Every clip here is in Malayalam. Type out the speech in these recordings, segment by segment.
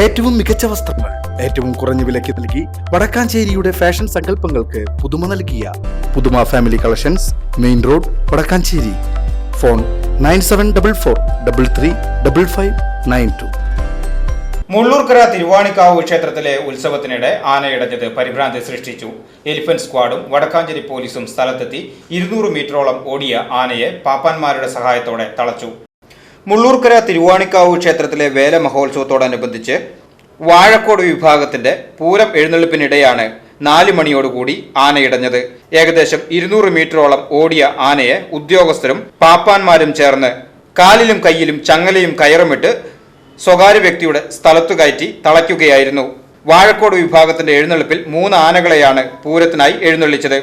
ഏറ്റവും മികച്ച വസ്ത്രങ്ങൾ ഏറ്റവും കുറഞ്ഞ വിലയ്ക്ക് നൽകി വടക്കാഞ്ചേരിയുടെ ഫാഷൻ സങ്കല്പങ്ങൾക്ക് പുതുമ നൽകിയ പുതുമ family collections main road Vadakkanchery. Phone nine seven double four double three double five nine two. Mullurkara Thiruvanikavu ക്ഷേത്രത്തിലെ ഉത്സവത്തിനിടെ ആനയിടഞ്ഞത് പരിഭ്രാന്തി സൃഷ്ടിച്ചു. എലിഫന്റ് സ്ക്വാഡും വടക്കാഞ്ചേരി പോലീസും സ്ഥലത്തെത്തി ഇരുന്നൂറ് മീറ്ററോളം ഓടിയ ആനയെ പാപ്പാന്മാരുടെ സഹായത്തോടെ തളച്ചു. മുള്ളൂർക്കര തിരുവാണിക്കാവ് ക്ഷേത്രത്തിലെ വേല മഹോത്സവത്തോടനുബന്ധിച്ച് വാഴക്കോട് വിഭാഗത്തിന്റെ പൂരം എഴുന്നള്ളിപ്പിനിടെയാണ് നാല് മണിയോടുകൂടി ആനയിടഞ്ഞത് ഏകദേശം ഇരുന്നൂറ് മീറ്ററോളം ഓടിയ ആനയെ ഉദ്യോഗസ്ഥരും പാപ്പാന്മാരും ചേർന്ന് കാലിലും കയ്യിലും ചങ്ങലയും കയറുമിട്ട് സ്വകാര്യ വ്യക്തിയുടെ സ്ഥലത്തു കയറ്റി തളയ്ക്കുകയായിരുന്നു. വാഴക്കോട് വിഭാഗത്തിന്റെ എഴുന്നള്ളിപ്പിൽ മൂന്ന് ആനകളെയാണ് പൂരത്തിനായി എഴുന്നള്ളിച്ചത്.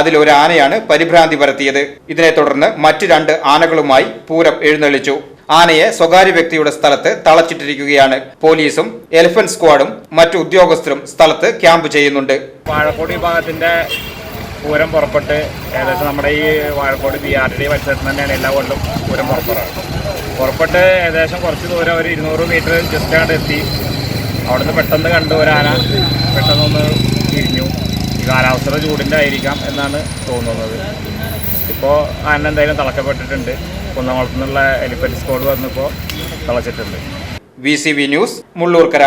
അതിൽ ഒരു ആനയാണ് പരിഭ്രാന്തി പരത്തിയത്. ഇതിനെ തുടർന്ന് മറ്റു രണ്ട് ആനകളുമായി പൂരം എഴുന്നള്ളിച്ചു. ആനയെ സ്വകാര്യ വ്യക്തിയുടെ സ്ഥലത്ത് തളച്ചിട്ടിരിക്കുകയാണ്. പോലീസും എലിഫന്റ് സ്ക്വാഡും മറ്റു ഉദ്യോഗസ്ഥരും സ്ഥലത്ത് ക്യാമ്പ് ചെയ്യുന്നുണ്ട്. വാഴക്കോട് വിഭാഗത്തിന്റെ പൂരം പുറപ്പെട്ട് ഏകദേശം നമ്മുടെ ഈ വാഴക്കോട് ബി ആർ ഡി പരിസരത്ത് തന്നെയാണ് എല്ലാ കൊല്ലം പൂരം പുറപ്പെടുന്നത് പുറപ്പെട്ട് ഏകദേശം കുറച്ച് ദൂരം ഒരു ഇരുന്നൂറ് മീറ്റർ ജസ്റ്റ് അങ്ങോട്ട് എത്തി. അവിടുന്ന് പെട്ടെന്ന് കണ്ടു ഒരാന പെട്ടെന്നൊന്ന് തിരിഞ്ഞു ഈ കാലാവസ്ഥയുടെ ചൂടിന്റെ ആയിരിക്കാം എന്നാണ് തോന്നുന്നത്. ഇപ്പോൾ ആന എന്തായാലും തളക്കപ്പെട്ടിട്ടുണ്ട്. കുന്നംകുളത്തുനിന്നുള്ള എലിപ്പറ്റ് സ്കോഡ് വന്നപ്പോൾ തളച്ചിട്ടുണ്ട്. V news Mullurkara.